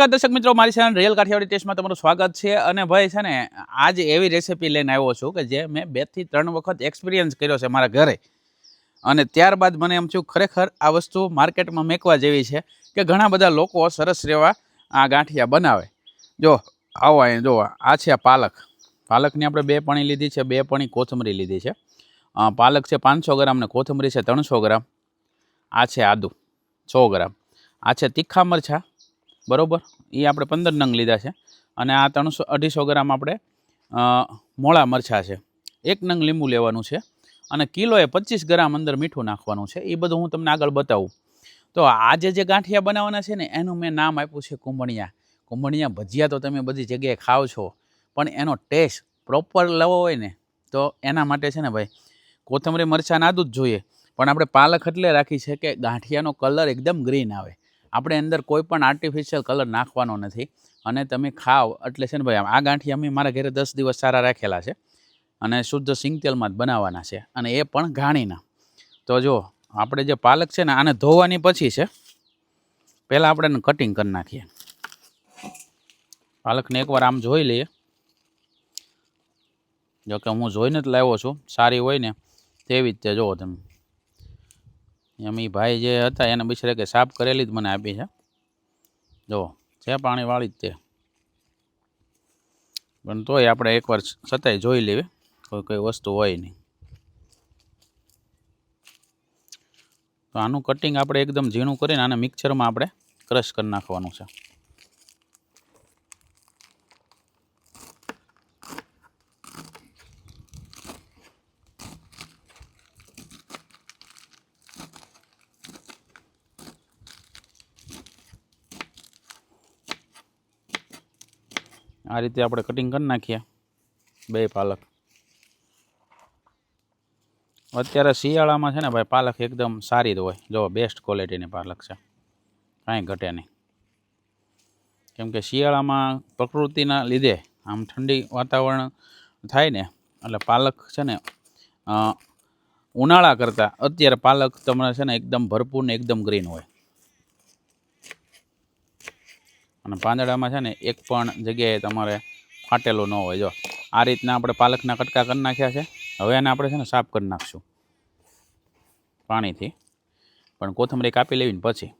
નમસ્કાર દર્શક મિત્રો, મારી ચેનલ રિયલ કાઠિયાવાડી ટેસ્ટમાં તમારું સ્વાગત છે અને ભાઈ છે ને, આજ એવી રેસીપી લઈને આવ્યો છું કે જે મેં બેથી ત્રણ વખત એક્સપિરિયન્સ કર્યો છે મારા ઘરે. અને ત્યારબાદ મને એમ થયું, ખરેખર આ વસ્તુ માર્કેટમાં મેકવા જેવી છે કે ઘણા બધા લોકો સરસ રેવા આ ગાંઠિયા બનાવે. જો, આવો અહીં જો, આ છે પાલક. પાલકની આપણે બે પણી લીધી છે, બે પણી કોથમરી લીધી છે. પાલક છે પાંચસો ગ્રામ ને કોથમરી છે ત્રણસો ગ્રામ. આ છે આદુ, સો ગ્રામ. આ છે તીખા મરચાં બરોબર? એ આપણે પંદર નંગ લીધા છે. અને આ ત્રણસો અઢીસો ગ્રામ આપણે મોળા મરચાં છે. એક નંગ લીંબુ લેવાનું છે. અને કિલોએ પચીસ ગ્રામ અંદર મીઠું નાખવાનું છે. એ બધું હું તમને આગળ બતાવું. તો આજે જે ગાંઠિયા બનાવવાના છે ને, એનું મેં નામ આપ્યું છે કુંભણિયા. કુંભણિયા ભજીયા તો તમે બધી જગ્યાએ ખાઓ છો. પણ એનો ટેસ્ટ પ્રોપર લેવો હોય ને, તો એના માટે છે ને ભાઈ, કોથમરી મરચાં નાદું જ જોઈએ. પણ આપણે પાલક એટલે રાખી છે કે ગાંઠિયાનો કલર એકદમ ગ્રીન આવે. આપણે અંદર કોઈ પણ આર્ટિફિશિયલ કલર નાખવાનો નથી. અને તમે ખાઓ એટલે છે ને ભાઈ, આ ગાંઠિયા અમે મારા ઘરે દસ દિવસ સારા રાખેલા છે. અને શુદ્ધ સિંગતેલમાં જ બનાવવાના છે. અને એ પણ ઘાણીના. તો જો, આપણે જે પાલક છે ને, આને ધોવાની પછી છે, પહેલાં આપણે એને કટિંગ કરી નાખીએ. પાલકને એકવાર આમ જોઈ લઈએ. જોકે હું જોઈને જ લાવ્યો છું. સારી હોય ને, તેવી જ તે જુઓ તમે. એમ એ ભાઈ જે હતા એને બિચારે કે સાફ કરેલી જ મને આપી છે. જુઓ છે પાણીવાળી જ તે. પણ તોય આપણે એકવાર છતાંય જોઈ લેવી. કોઈ કોઈ વસ્તુ હોય નહીં. તો આનું કટિંગ આપણે એકદમ ઝીણું કરીને આને મિક્સરમાં આપણે ક્રશ કરી નાખવાનું છે. આ રીતે આપણે કટિંગ કરી નાખીએ બે પાલક. અત્યારે શિયાળામાં છે ને ભાઈ, પાલક એકદમ સારી જ હોય. જો બેસ્ટ ક્વોલિટીની પાલક છે. કાંઈ ઘટે નહીં. કેમ કે શિયાળામાં પ્રકૃતિના લીધે આમ ઠંડી વાતાવરણ થાય ને, એટલે પાલક છે ને ઉનાળા કરતાં અત્યારે પાલક તમને છે ને એકદમ ભરપૂર ને એકદમ ગ્રીન હોય. અને પાંદડામાં છે ને એક પણ જગ્યાએ તમારે ફાટેલું ન હોય. જો, આ રીતના આપણે પાલકના કટકા કરી નાખ્યા છે. હવે એને આપણે છે ને સાફ કરી નાખશું પાણીથી. પણ કોથમરી કાપી લેવીને પછી.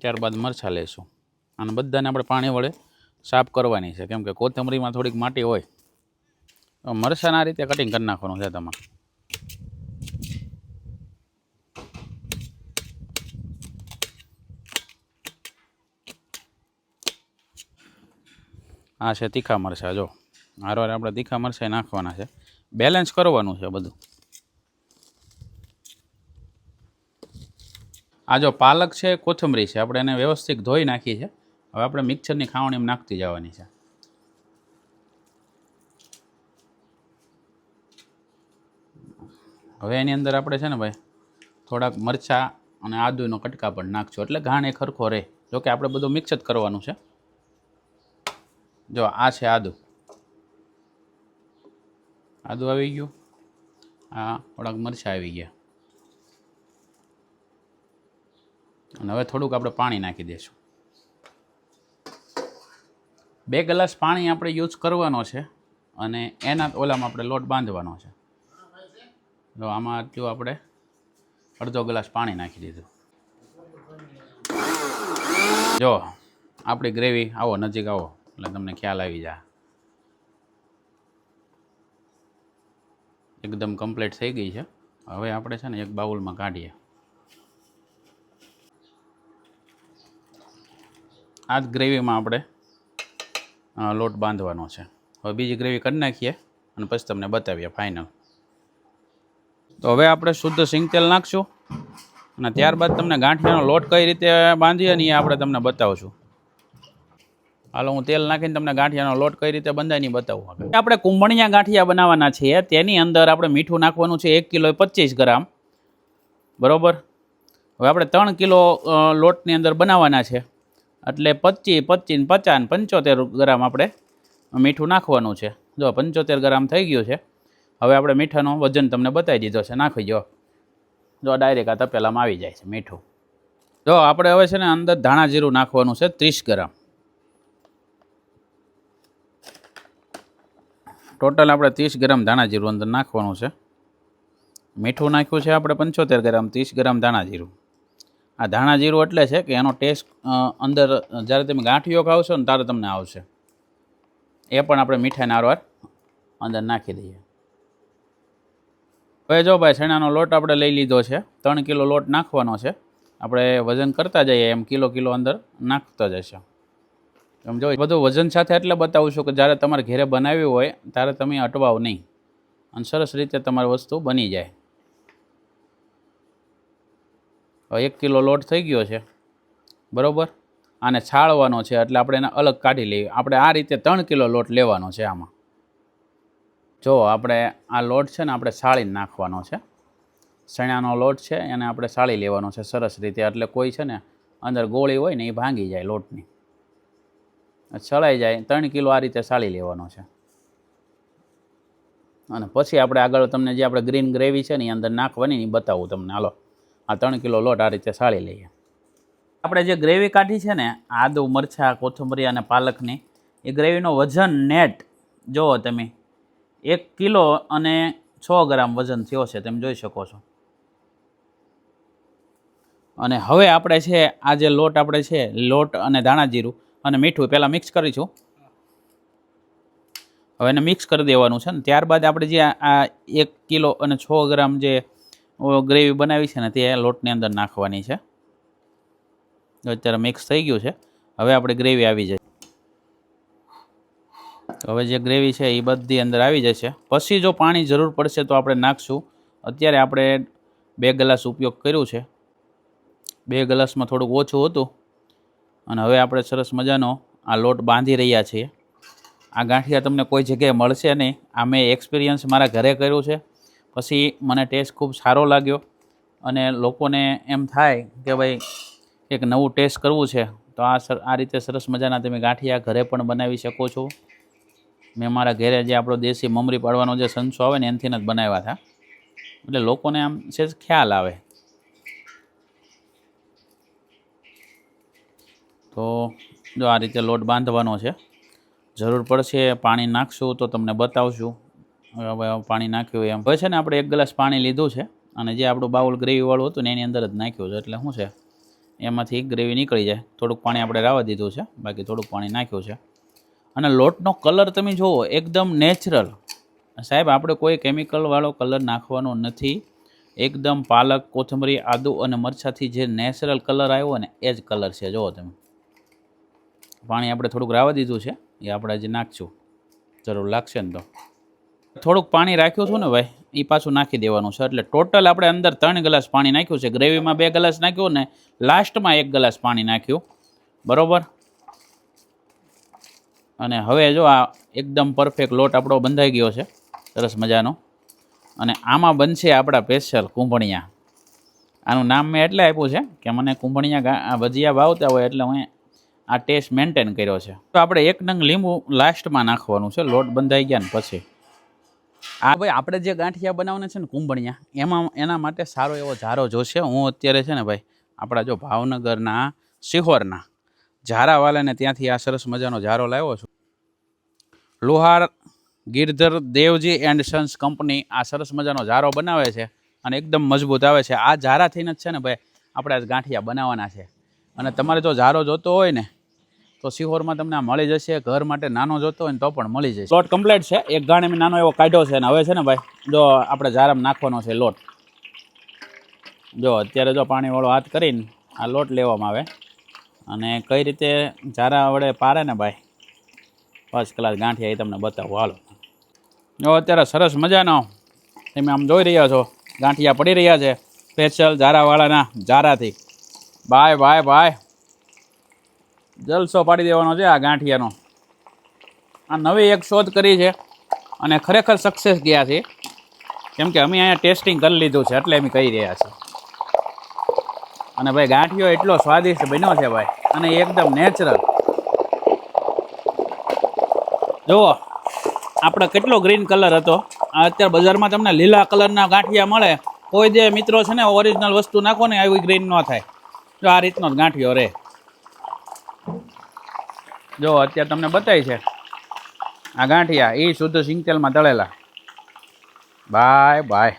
ત્યારબાદ મરચાં લઈશું અને બધાને આપણે પાણી વડે સાફ કરવાની છે. કેમ કે કોથમરીમાં થોડીક માટી હોય. મરચાંને રીતે કટિંગ કરી નાખવાનું છે તમારે. આ છે તીખા મરચાં, જો. હારવાર આપણે તીખા મરચાં નાખવાના છે. બેલેન્સ કરવાનું છે બધું. આ જો પાલક છે, કોથમરી છે, આપણે એને વ્યવસ્થિત ધોઈ નાખી છે. હવે આપણે મિક્સરની ખાવણીમાં નાખતી જવાની છે. હવે એની અંદર આપણે છે ને ભાઈ, થોડાક મરચાં અને આદુનો કટકા પણ નાખજો એટલે ઘાણ એ ખરખો રહે. જોકે આપણે બધું મિક્સ જ કરવાનું છે. જો, આ છે આદુ. આદુ આવી ગયું? આ થોડાક મરચાં આવી ગયા. અને હવે થોડુંક આપણે પાણી નાખી દઈશું બે ગ્લાસ પાણી આપણે યુઝ કરવાનો છે અને એના ઓલામાં આપણે લોટ બાંધવાનો છે. જો, આમાં આટલું આપણે અડધો ગ્લાસ પાણી નાખી દીધું. જો, આપણી ગ્રેવી આવો, નજીક આવો. એટલે તમને ખ્યાલ આવી જાય. એકદમ કમ્પ્લીટ થઈ ગઈ છે. હવે આપણે છે ને એક બાઉલમાં કાઢીએ. આ જ ગ્રેવીમાં આપણે લોટ બાંધવાનો છે. હવે બીજી ગ્રેવી કરી નાખીએ અને પછી તમને બતાવીએ ફાઇનલ તો હવે આપણે શુદ્ધ સિંગ તેલ નાખશું અને ત્યારબાદ તમને ગાંઠિયાનો લોટ કઈ રીતે બાંધીએ ને એ આપણે તમને બતાવશું. હાલો, હું તેલ નાખીને તમને ગાંઠિયાનો લોટ કઈ રીતે બંધાય નહીં બતાવું આપણે કુંભણિયા ગાંઠિયા બનાવવાના છીએ. તેની અંદર આપણે મીઠું નાખવાનું છે એક કિલો પચીસ ગ્રામ. બરોબર? હવે આપણે ત્રણ કિલો લોટની અંદર બનાવવાના છે. એટલે પચીસ પચીસ પચાસ પંચોતેર ગ્રામ આપણે મીઠું નાખવાનું છે. જો, પંચોતેર ગ્રામ થઈ ગયું છે. હવે આપણે મીઠાનો વજન તમને બતાવી દીધો છે. નાખી જો જો, ડાયરેક્ટ આ તપેલામાં આવી જાય છે મીઠું. જો, આપણે હવે છે ને અંદર ધાણા જીરું નાખવાનું છે ત્રીસ ગ્રામ. ટોટલ આપણે ત્રીસ ગ્રામ ધાણા જીરું અંદર નાખવાનું છે. મીઠું નાખ્યું છે આપણે પંચોતેર ગ્રામ, ત્રીસ ગ્રામ ધાણા જીરું. આ ધાણા જીરું એટલે છે કે એનો ટેસ્ટ અંદર જ્યારે તમે ગાંઠિયો ખાવશો ને ત્યારે તમને આવશે. એ પણ આપણે મીઠાઈ નારવાર અંદર નાખી દઈએ. હવે જો ભાઈ, શેણાનો લોટ આપણે લઈ લીધો છે. ત્રણ કિલો લોટ નાખવાનો છે. આપણે વજન કરતા જઈએ એમ, કિલો કિલો અંદર નાખતા જશે એમ જો બધું વજન સાથે એટલે બતાવું છું કે જ્યારે તમારે ઘરે બનાવ્યું હોય, ત્યારે તમે અટવાવ નહીં. અને સરસ રીતે તમારી વસ્તુ બની જાય. એક કિલો લોટ થઈ ગયો છે. બરાબર? આને છાળવાનો છે, એટલે આપણે એને અલગ કાઢી લઈએ. આપણે આ રીતે ત્રણ કિલો લોટ લેવાનો છે આમાં. જો આપણે આ લોટ છે ને, આપણે સાળીને નાખવાનો છે. ચણાનો લોટ છે, એને આપણે સાળી લેવાનો છે સરસ રીતે. એટલે કોઈ છે ને, અંદર ગોળી હોય ને, એ ભાંગી જાય લોટની. છળાઈ જાય, ત્રણ કિલો આ રીતે સાળી લેવાનો છે. અને પછી આપણે આગળ તમને જે આપણે ગ્રીન ગ્રેવી છે ને એ અંદર નાખવાની એ બતાવું તમને. હાલો, આ ત્રણ કિલો લોટ આ રીતે સાળી લઈએ. આપણે જે ગ્રેવી કાઢી છે ને, આદુ, મરચાં, કોથમરી અને પાલકની, એ ગ્રેવીનો વજન નેટ. જુઓ તમે, એક કિલો અને છ ગ્રામ વજન થયો છે, તમે જોઈ શકો છો. અને હવે આપણે છે, આ જે લોટ આપણે છે, લોટ અને ધાણા જીરું અને મીઠું પહેલાં મિક્સ કરીશું હવે એને મિક્સ કરી દેવાનું છે ને ત્યારબાદ આપણે જે આ- એક કિલો અને છ ગ્રામ જે ગ્રેવી બનાવી છે ને તે લોટની અંદર નાખવાની છે. અત્યારે મિક્સ થઈ ગયું છે. હવે આપણે ગ્રેવી આવી જાય હવે જે ગ્રેવી છે એ બધી અંદર આવી જશે. પછી જો પાણી જરૂર પડશે તો આપણે નાખશું. અત્યારે આપણે બે ગ્લાસ ઉપયોગ કર્યું છે. બે ગ્લાસમાં થોડુંક ઓછું હતું. અને હવે આપણે સરસ મજાનો આ લોટ બાંધી રહ્યા છીએ. આ ગાંઠિયા તમને કોઈ જગ્યાએ મળશે નહીં. આ મેં એક્સપિરિયન્સ મારા ઘરે કર્યું છે. પછી મને ટેસ્ટ ખૂબ સારો લાગ્યો અને લોકોને એમ થાય કે ભાઈ, એક નવું ટેસ્ટ કરવું છે. તો આ સર, આ રીતે સરસ મજાના તમે ગાંઠિયા ઘરે પણ બનાવી શકો છો. મેં મારા ઘરે જે આપણો દેશી મમરી પાડવાનો જે સંચો આવે ને, એનાથી જ બનાવ્યા હતા. એટલે લોકોને આમ છે ખ્યાલ આવે. તો જો આ રીતે લોટ બાંધવાનો છે, જરૂર પડશે પાણી નાખશું તો તમને બતાવશું. હવે પાણી નાખ્યું એમ. હવે છે ને આપણે એક ગ્લાસ પાણી લીધું છે અને જે આપણું બાઉલ ગ્રેવીવાળું હતું ને એની અંદર જ નાખ્યું છે. એટલે શું છે, એમાંથી ગ્રેવી નીકળી જાય. થોડુંક પાણી આપણે રાવા દીધું છે, બાકી થોડુંક પાણી નાખ્યું છે. અને લોટનો કલર તમે જુઓ, એકદમ નેચરલ. સાહેબ, આપણે કોઈ કેમિકલવાળો કલર નાખવાનો નથી. એકદમ પાલક, કોથમરી, આદુ અને મરચાંથી જે નેચરલ કલર આવ્યો ને એ જ કલર છે. જુઓ તમે. પાણી આપણે થોડુંક રાવા દીધું છે, એ આપણે આજે નાખશું. જરૂર લાગશે ને તો. થોડુંક પાણી રાખ્યું હતું ને ભાઈ એ પાછું નાખી દેવાનું છે. એટલે ટોટલ આપણે અંદર ત્રણ ગ્લાસ પાણી નાખ્યું છે. ગ્રેવીમાં બે ગ્લાસ નાખ્યું ને લાસ્ટમાં એક ગ્લાસ પાણી નાખ્યું. બરોબર? અને હવે જો આ એકદમ પરફેક્ટ લોટ આપણો બંધાઈ ગયો છે. સરસ મજાનો. અને આમાં બનશે આપણા સ્પેશિયલ કુંભણિયા. આનું નામ મેં એટલે આપ્યું છે કે મને કુંભણિયા ભજીયા ભાવતા હોય એટલે હું આ ટેસ્ટ મેન્ટેન કર્યો છે. તો આપણે એક નંગ લીંબુ લાસ્ટમાં નાખવાનું છે, લોટ બંધાઈ ગયા ને પછી. આ ભાઈ આપણે જે ગાંઠિયા બનાવવાના છે ને કુંભણિયા, એમાં, એના માટે સારો એવો ઝારો જોશે. હું અત્યારે છે ને ભાઈ, આપણા જો ભાવનગરના સિહોરના ઝારાવાલાને ત્યાંથી આ સરસ મજાનો ઝારો લાવ્યો છું. Lohar, Girdhar, Devji and sons company આ સરસ મજાનો ઝારો બનાવે છે અને એકદમ મજબૂત આવે છે. આ ઝારાથીને જ છે ને ભાઈ, આપણે ગાંઠિયા બનાવવાના છે. અને તમારે જો ઝારો જોતો હોય ને તો સિહોરમાં તમને આ મળી જશે. ઘર માટે નાનો જોતો હોય ને તો પણ મળી જશે. લોટ કમ્પ્લીટ છે. એક ગાણે નાનો એવો કાઢ્યો છે અને હવે છે ને ભાઈ, જો આપણે ઝારામાં નાખવાનો છે લોટ. જો અત્યારે જો પાણીવાળો હાથ કરીને આ લોટ લેવામાં આવે. અને કઈ રીતે ઝારા વડે પારે ને ભાઈ? ફર્સ્ટ ક્લાસ ગાંઠિયા એ તમને બતાવું. હાલો. જો અત્યારે સરસ મજાનો તમે આમ જોઈ રહ્યા છો, ગાંઠિયા પડી રહ્યા છે. સ્પેશિયલ ઝારાવાળાના ઝારાથી બાય બાય બાય જલસો પાડી દેવાનો છે આ ગાંઠિયાનો. આ નવી એક શોધ કરી છે અને ખરેખર સક્સેસ ગયા છે. કેમ કે અમે અહીંયા ટેસ્ટિંગ કરી લીધું છે એટલે અમે કહી રહ્યા છીએ. અને ભાઈ ગાંઠિયો એટલો સ્વાદિષ્ટ બન્યો છે ભાઈ અને એકદમ નેચરલ જુઓ, આપણે કેટલો ગ્રીન કલર હતો. આ અત્યારે બજારમાં તમને લીલા કલરના ગાંઠિયા મળે. કોઈ જે મિત્રો છે ને ઓરિજિનલ વસ્તુ નાખો ને, આવી ગ્રીન ન થાય. જો આ રીતનો જ ગાંઠિયો રે જો, અત્યારે તમને બતાવી છે. આ ગાંઠિયા એ શુદ્ધ સિંગતેલમાં તળેલા. Bye bye.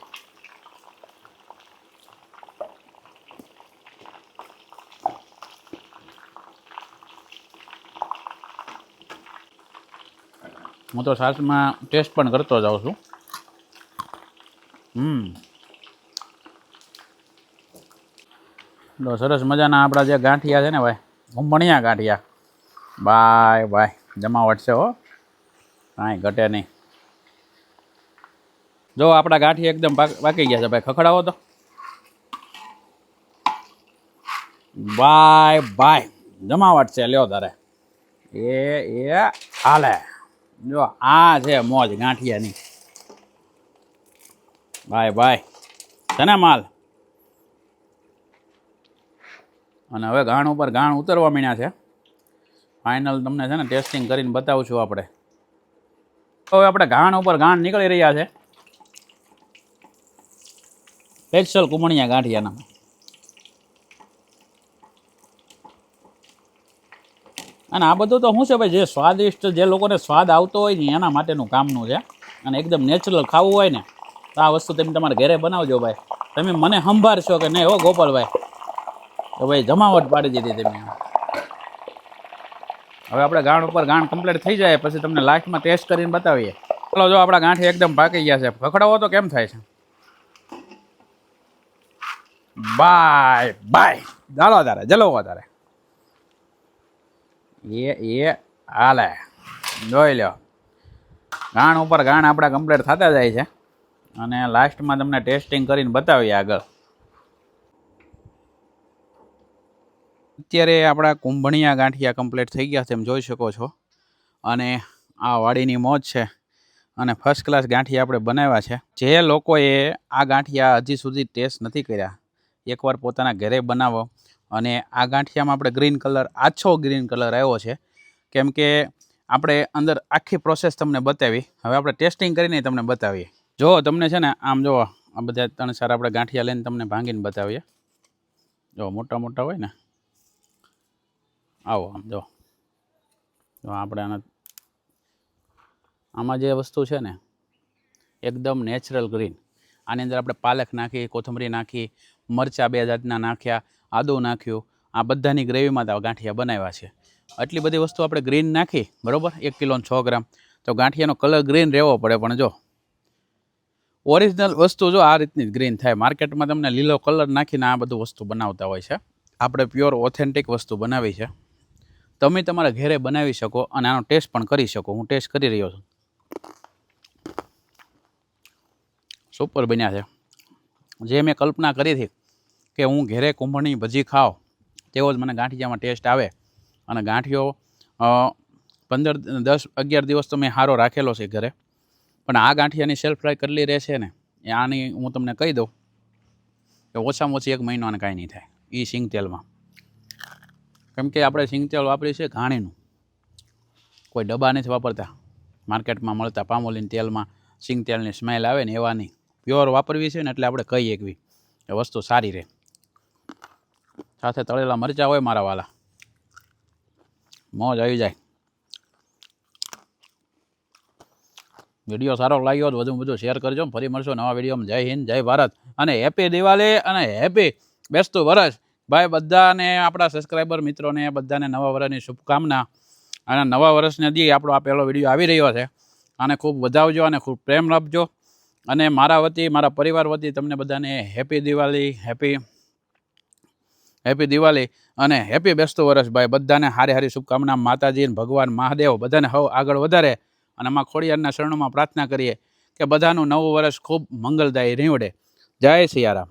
હું તો સાસમાં ટેસ્ટ પણ કરતો જાઉં છું. હમ. તો સરસ મજાના આપણા જે ગાંઠિયા છે ને ભાઈ ઘૂંભણિયા ગાંઠિયા. By bye. જમાવટ છે હો. કાંઈ ઘટે નહીં. જો આપણા ગાંઠી એકદમ પાક ગયા છે ભાઈ. ખખડાવો તો. Bye bye. જમાવટ છે લ્યો તારે. એ એ, હાલે. જો, આ છે મોજ ગાંઠિયાની. Bye bye. છે ને માલ. અને હવે ગાણ ઉપર ગાણ ઉતરવા માંડ્યા છે. ફાઇનલ તમને છે ને ટેસ્ટિંગ કરીને બતાવું છું આપણે. હવે આપણે ઘાણ ઉપર ઘાણ નીકળી રહ્યા છે. સ્પેશિયલ કુમણિયા ગાંઠિયાના. અને આ બધું તો શું છે ભાઈ, જે સ્વાદિષ્ટ જે લોકોને સ્વાદ આવતો હોય ને એના માટેનું કામનું છે. અને એકદમ નેચરલ ખાવું હોય ને, તો આ વસ્તુ તમે તમારા ઘરે બનાવજો ભાઈ. તમે મને સંભાળશો કે નહીં હો ગોપાલભાઈ? તો ભાઈ જમાવટ પાડી દીધી તમે. હવે આપણે ગાણ ઉપર ગાણ કમ્પ્લીટ થઈ જાય, પછી તમને લાસ્ટમાં ટેસ્ટ કરીને બતાવીએ. ચાલો, જો આપણા ગાંઠી એકદમ પાકી ગયા છે. પકડાવો તો કેમ થાય છે? બાય બાય ચાલો તારે જલો તારે. એ એ, હાલે. જોઈ લ્યો. ગાણ ઉપર ગાણ આપણા કમ્પ્લીટ થતા જાય છે. અને લાસ્ટમાં તમને ટેસ્ટિંગ કરીને બતાવીએ આગળ. અત્યારે આપણા કુંભણિયા ગાંઠિયા કમ્પ્લીટ થઈ ગયા એમ જોઈ શકો છો. અને આ વાડીની મોજ છે. અને ફર્સ્ટ ક્લાસ ગાંઠિયા આપણે બનાવ્યા છે. જે લોકોએ આ ગાંઠિયા હજી સુધી ટેસ્ટ નથી કર્યા. એકવાર પોતાના ઘરે બનાવો. અને આ ગાંઠિયામાં આપણે ગ્રીન કલર આછો ગ્રીન કલર આવ્યો છે. કેમ કે આપણે અંદર આખી પ્રોસેસ તમને બતાવી. હવે આપણે ટેસ્ટિંગ કરીને તમને બતાવીએ. જો તમને છે ને, આમ જો, આ બધા ત્રણ ચાર આપણે ગાંઠિયા લઈને તમને ભાંગીને બતાવીએ. જો મોટા મોટા હોય ને. આવો આમ જો તો આપણે આના આમાં જે વસ્તુ છે ને, એકદમ નેચરલ ગ્રીન આની અંદર આપણે પાલક નાખી, કોથમરી નાખી, મરચાં બે જાતના નાખ્યા, આદું નાખ્યું. આ બધાની ગ્રેવીમાં તો ગાંઠિયા બનાવ્યા છે. આટલી બધી વસ્તુ આપણે ગ્રીન નાખી, બરાબર? એક કિલોનો છ ગ્રામ. તો ગાંઠિયાનો કલર ગ્રીન રહેવો પડે, પણ જો. ઓરિજિનલ વસ્તુ જો આ રીતની જ ગ્રીન થાય. માર્કેટમાં તમને લીલો કલર નાખીને આ બધું વસ્તુ બનાવતા હોય છે. આપણે પ્યોર ઓથેન્ટિક વસ્તુ બનાવી છે. તમે તમારા ઘરે બનાવી શકો અને આનો ટેસ્ટ પણ કરી શકો. હું ટેસ્ટ કરી રહ્યો છું. સુપર બન્યા છે. જે મેં કલ્પના કરી હતી કે હું ઘરે કુંભળની ભજી ખાઉં તેવો જ મને ગાંઠિયામાં ટેસ્ટ આવે. અને ગાંઠિયો પંદર, દસ, અગિયાર દિવસ તો મેં સારો રાખેલો છે ઘરે. પણ આ ગાંઠિયાની સેલ્ફ ફ્રાય કરેલી રહેશે ને, એ આની હું તમને કહી દઉં કે ઓછામાં ઓછી એક મહિનો અને કાંઈ નહીં થાય. એ સિંગ તેલમાં કેમ કે આપણે સિંગ તેલ વાપરીએ છીએ ઘાણીનું. કોઈ ડબ્બા નથી વાપરતા. માર્કેટમાં મળતા પામોલીન તેલમાં સિંગ તેલની સ્મેલ આવે ને એવા નહીં પ્યોર વાપરવી છે ને એટલે આપણે કહીએ એકવી એ વસ્તુ સારી રહે. સાથે તળેલા મરચાં હોય મારા વાલા. મોજ આવી જાય. વીડિયો સારો લાગ્યો તો વધુ બધું શેર કરજો ફરી મળશો નવા વિડીયોમાં. જય હિન્દ, જય ભારત અને હેપી દિવાળી અને હેપી બેસતું વરસ ભાઈ, બધાને, આપણા સબસ્ક્રાઈબર મિત્રોને, બધાને નવા વર્ષની શુભકામના. અને નવા વર્ષને દી આપણો આ પહેલો વીડિયો આવી રહ્યો છે. આને ખૂબ વધાવજો અને ખૂબ પ્રેમ આપજો. અને મારા વતી, મારા પરિવાર વતી તમને બધાને happy Diwali happy happy Diwali અને હેપી બેસતું વર્ષ ભાઈ. બધાને હારી હારી શુભકામના. માતાજી અને ભગવાન, મહાદેવ, બધાને હવ આગળ વધારે. અને માં ખોડિયારના શરણોમાં પ્રાર્થના કરીએ કે બધાનું નવું વર્ષ ખૂબ મંગલદાયી નીવડે જય સિયારામ.